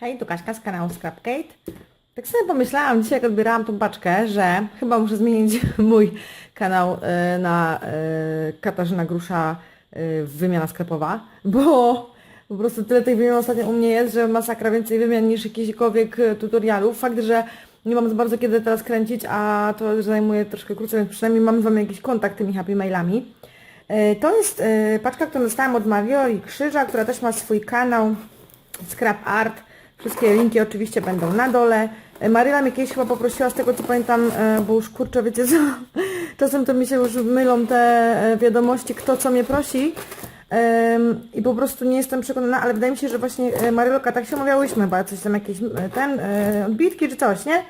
Hej, tu Kaśka z kanału Scrapcade. Tak sobie pomyślałam dzisiaj, jak odbierałam tą paczkę, że chyba muszę zmienić mój kanał e, na e, Katarzyna Grusza e, wymiana sklepowa, bo po prostu tyle tych wymian ostatnio u mnie jest, że masakra więcej wymian niż jakichkolwiek tutorialów. Fakt, że nie mam za bardzo kiedy teraz kręcić, a to zajmuje troszkę krócej, więc przynajmniej mam z Wami jakiś kontakt tymi happy mailami. To jest paczka, którą dostałam od Marioli Krzyża, która też ma swój kanał Scrap Art. Wszystkie linki oczywiście będą na dole. E, Maryla mnie kiedyś chyba poprosiła, z tego co pamiętam, e, bo już kurczę, wiecie co, czasem to mi się już mylą te e, wiadomości, kto co mnie prosi. I po prostu nie jestem przekonana, ale wydaje mi się, że właśnie Marylka, tak się umawiałyśmy chyba, coś tam jakieś ten, odbitki czy coś, nie?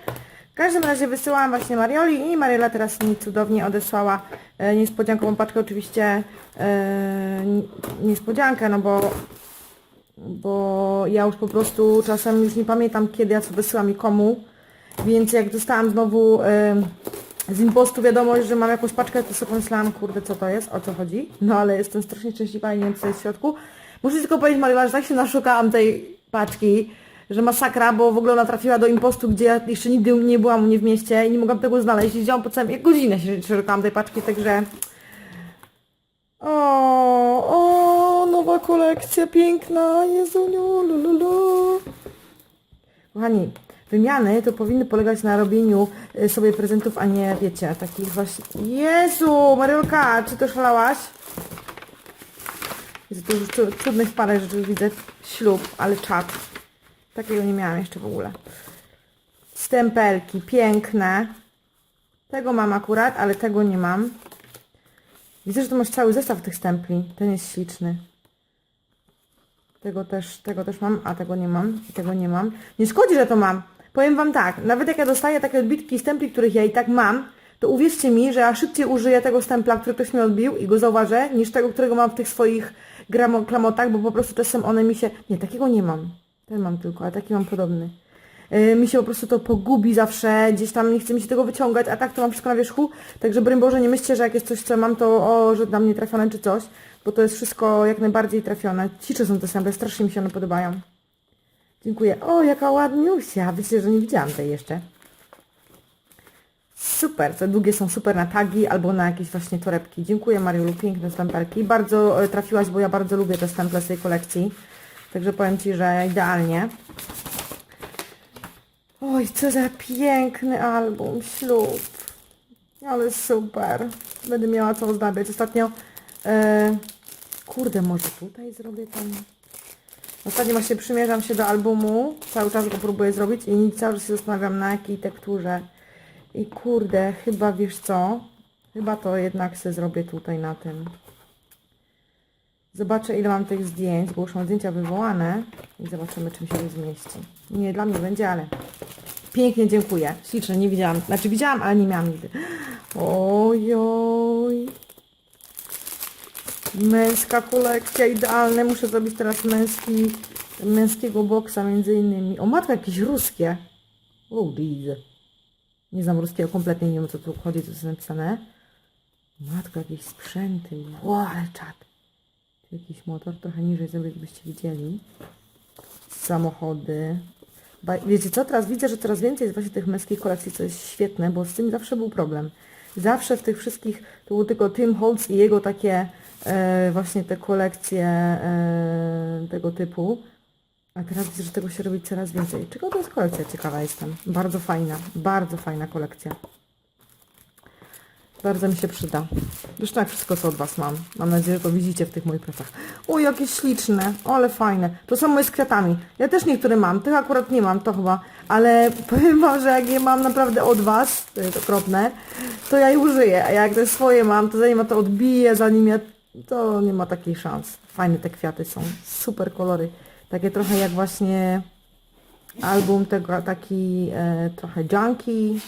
W każdym razie wysyłałam właśnie Marioli i Maryla teraz mi cudownie odesłała niespodziankową paczkę, oczywiście niespodziankę, no bo bo ja już po prostu czasem już nie pamiętam kiedy ja co wysyłam i komu, więc jak dostałam znowu em, z impostu wiadomość, że mam jakąś paczkę, to sobie pomyślałam, kurde, co to jest, o co chodzi, no ale jestem strasznie szczęśliwa i nie wiem, co jest w środku. Muszę tylko powiedzieć, Maryla, że tak się naszukałam tej paczki, że masakra, bo w ogóle ona trafiła do impostu, gdzie ja jeszcze nigdy nie byłam u mnie w mieście i nie mogłam tego znaleźć. I po całym, jak godzinę się szukałam tej paczki, także... O, o, nowa kolekcja piękna, Jezuniu, lululu. Kochani, wymiany to powinny polegać na robieniu y, sobie prezentów, a nie, wiecie, takich właśnie... Jezu, Mariolka, czy to szalałaś? To już cu- cudnych parę rzeczy widzę. Ślub, ale czad. Takiego nie miałam jeszcze w ogóle. Stempelki, piękne. Tego mam akurat, ale tego nie mam. Widzę, że tu masz cały zestaw tych stempli. Ten jest śliczny. Tego też, tego też mam, a tego nie mam. Tego nie mam. Nie szkodzi, że to mam. Powiem Wam tak, nawet jak ja dostaję takie odbitki stempli, których ja i tak mam, to uwierzcie mi, że ja szybciej użyję tego stempla, który ktoś mi odbił i go zauważę, niż tego, którego mam w tych swoich klamotach, bo po prostu czasem one mi się... Nie, takiego nie mam. Ten mam tylko, ale taki mam podobny. Yy, mi się po prostu to pogubi zawsze, gdzieś tam nie chce mi się tego wyciągać, a tak to mam wszystko na wierzchu, także broń Boże nie myślcie, że jak jest coś, co mam, to o, że dla mnie trafione czy coś, bo to jest wszystko jak najbardziej trafione. Cicze są te sample, strasznie mi się one podobają. Dziękuję. O, jaka ładniusia, wiecie, że nie widziałam tej jeszcze. Super, te długie są super na tagi albo na jakieś właśnie torebki. Dziękuję Mariulu, piękne stempelki. Bardzo e, trafiłaś, bo ja bardzo lubię te stemple z tej kolekcji. Także powiem Ci, że idealnie. Oj, co za piękny album, ślub. Ale super. Będę miała co ozdabiać. Ostatnio, e, kurde, może tutaj zrobię ten... Ostatnio właśnie przymierzam się do albumu, cały czas go próbuję zrobić i cały czas się zastanawiam na jakiej tekturze. I kurde, chyba wiesz co? Chyba to jednak se zrobię tutaj na tym. Zobaczę ile mam tych zdjęć, bo już mam zdjęcia wywołane i zobaczymy czym się to zmieści. Nie, dla mnie będzie, ale pięknie dziękuję. Ślicznie, nie widziałam. Znaczy widziałam, ale nie miałam nigdy. Ojoj. Męska kolekcja, idealne. Muszę zrobić teraz męski, męskiego boksa między innymi. O matko, jakieś ruskie. O, widzę. Nie znam ruskiego kompletnie, nie wiem co tu chodzi, co jest napisane. Matko, jakieś sprzęty. Wow, ale czad. Jakiś motor, trochę niżej zrobię, żebyście widzieli. Samochody. Wiecie co, teraz widzę, że coraz więcej jest właśnie tych męskich kolekcji, co jest świetne, bo z tym zawsze był problem. Zawsze w tych wszystkich, to był tylko Tim Holtz i jego takie e, właśnie te kolekcje e, tego typu. A teraz widzę, że tego się robi coraz więcej. Czego to jest kolekcja? Ciekawa jestem. Bardzo fajna, bardzo fajna kolekcja. Bardzo mi się przyda. Zresztą jak wszystko, co od Was mam. Mam nadzieję, że to widzicie w tych moich pracach. O, jakie śliczne, ale fajne. To są moje z kwiatami. Ja też niektóre mam, tych akurat nie mam, to chyba. Ale powiem Wam, że jak je mam naprawdę od Was, to jest okropne, to ja je użyję. A jak te swoje mam, to zanim ja to odbiję, zanim ja... To nie ma takiej szans. Fajne te kwiaty są. Super kolory. Takie trochę jak właśnie album tego, taki e, trochę junkie.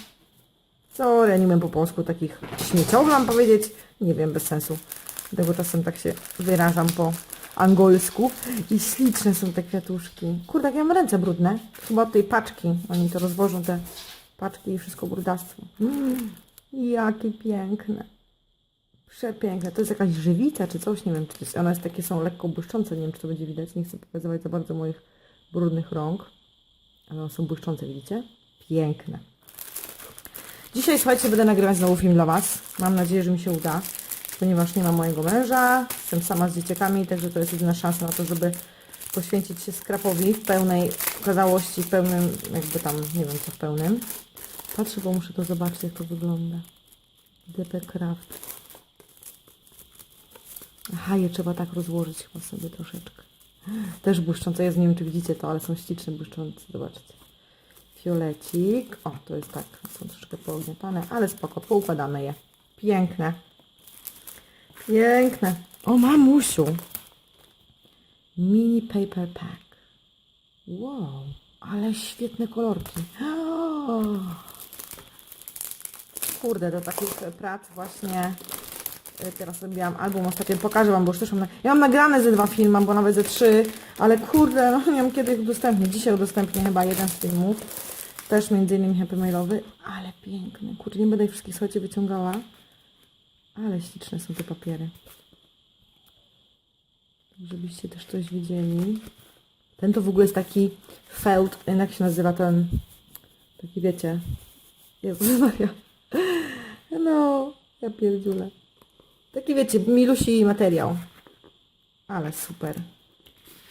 Co, ja nie wiem po polsku takich śmieciowych mam powiedzieć. Nie wiem, bez sensu. Dlatego czasem tak się wyrażam po angolsku. I śliczne są te kwiatuszki. Kurde, jak ja mam ręce brudne. Chyba od tej paczki. Oni to rozwożą te paczki i wszystko brudactwo. Mm, jakie piękne. Przepiękne. To jest jakaś żywica czy coś, nie wiem, czy to jest, one jest takie są lekko błyszczące, nie wiem, czy to będzie widać. Nie chcę pokazywać za bardzo moich brudnych rąk. Ale one są błyszczące, widzicie? Piękne. Dzisiaj, słuchajcie, będę nagrywać znowu film dla Was. Mam nadzieję, że mi się uda, ponieważ nie ma mojego męża, jestem sama z dzieciakami, także to jest jedyna szansa na to, żeby poświęcić się skrapowi w pełnej okazałości, w pełnym, jakby tam, nie wiem co w pełnym. Patrzę, bo muszę to zobaczyć, jak to wygląda. DP Craft. Aha, je trzeba tak rozłożyć chyba sobie troszeczkę. Też błyszczące, jest, nie wiem czy widzicie to, ale są śliczne błyszczące, zobaczcie. Fiolecik, o to jest tak, są troszeczkę poogniatane, ale spoko, poukładamy je. Piękne. Piękne. O mamusiu. Mini paper pack. Wow, ale świetne kolorki. Kurde, do takich prac właśnie y, teraz robiłam album ostatnio, pokażę Wam, bo już też mam, ja mam nagrane ze dwa filmy, bo nawet ze trzy, ale kurde, no nie wiem kiedy ich udostępnię. Dzisiaj udostępnię chyba jeden z filmów, też między innymi happy mailowy, ale piękny. Kurde, nie będę ich wszystkich, słuchajcie, wyciągała, ale śliczne są te papiery. Żebyście też coś widzieli. Ten to w ogóle jest taki felt, jak się nazywa ten, taki wiecie, Jezus Maria. No, ja pierdziulę. Taki wiecie, milusi materiał. Ale super.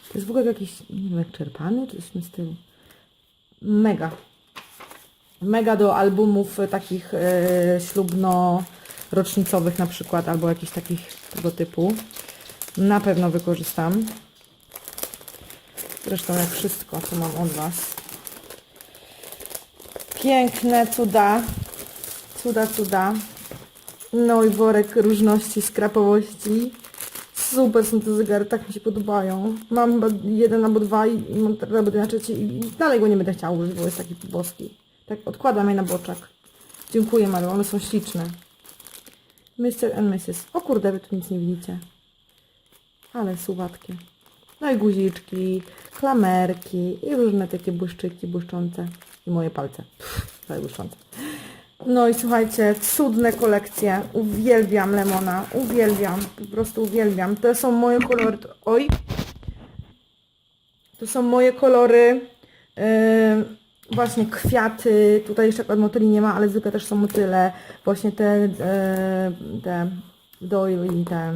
To jest w ogóle jakiś, nie wiem czerpany, czy coś w tym stylu. Mega. Mega do albumów e, takich e, ślubno-rocznicowych na przykład, albo jakichś takich tego typu. Na pewno wykorzystam. Zresztą jak wszystko, co mam od Was. Piękne cuda. Cuda, cuda. No i worek różności, skrapowości. Super są te zegary, tak mi się podobają. Mam jeden albo dwa i mam na trzeci i dalej go nie będę chciała użyć, bo jest taki boski. Tak odkładam je na boczek. Dziękuję Mario, one są śliczne. Mr. and Mrs. O kurde, wy tu nic nie widzicie. Ale suwatkie. No i guziczki, klamerki i różne takie błyszczyki błyszczące. I moje palce. Pff, błyszczące. No i słuchajcie, cudne kolekcje. Uwielbiam lemona. Uwielbiam. Po prostu uwielbiam. To są moje kolory. Oj. To są moje kolory. Yy, właśnie kwiaty. Tutaj jeszcze akurat motyli nie ma, ale zwykle też są motyle. Właśnie te, yy, te doyle i te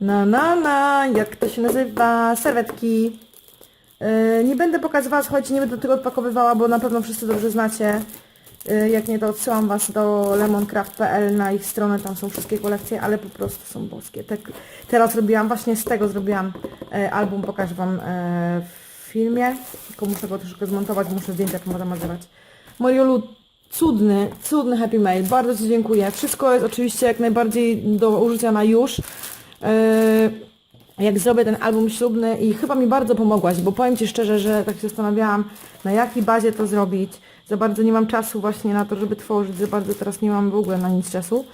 na na na, jak to się nazywa, serwetki. Yy, nie będę pokazywała, słuchajcie, nie będę tego odpakowywała, bo na pewno wszyscy dobrze znacie. Yy, jak nie, to odsyłam Was do lemoncraft.pl na ich stronę, tam są wszystkie kolekcje, ale po prostu są boskie. Tak, teraz robiłam, właśnie z tego zrobiłam e, album, pokażę Wam e, w filmie, tylko muszę go troszkę zmontować, muszę zdjęcia pomalować. Mariolu, cudny, cudny Happy Mail, bardzo Ci dziękuję. Wszystko jest oczywiście jak najbardziej do użycia na już. Yy, jak zrobię ten album ślubny i chyba mi bardzo pomogłaś, bo powiem Ci szczerze, że tak się zastanawiałam, na jakiej bazie to zrobić. Za bardzo nie mam czasu właśnie na to, żeby tworzyć, za bardzo teraz nie mam w ogóle na nic czasu.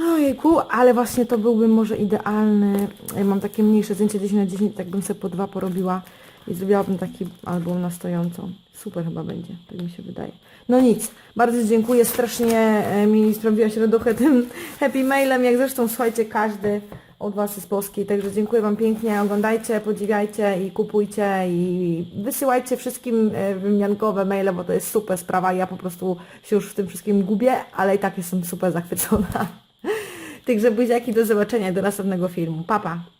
Ojejku, ale właśnie to byłby może idealny. Ja mam takie mniejsze zdjęcie 10 na 10, tak bym sobie po dwa porobiła i zrobiłabym taki album na stojąco. Super chyba będzie, tak mi się wydaje. No nic, bardzo dziękuję, strasznie e, mi sprawiłaś radochę tym happy mailem, jak zresztą słuchajcie, każdy od Was jest polski, także dziękuję Wam pięknie, oglądajcie, podziwiajcie i kupujcie i wysyłajcie wszystkim e, wymiankowe maile, bo to jest super sprawa, ja po prostu się już w tym wszystkim gubię, ale i tak jestem super zachwycona. Także buziaki, do zobaczenia, do następnego filmu. Pa, pa.